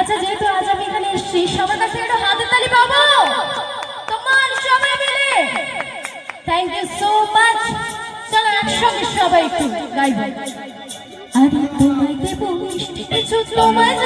আচ্ছা যেহেতু আজ আমি এখানে এসেছি, সবার কাছে একটু হাতের তালি পাবো। তোমার সবাই মিলে। থ্যাংক ইউ সো মাচ চলো একসঙ্গে সবাই একটু গাইব আরে তোমায় দেবো মিষ্টি কিছু তোমায়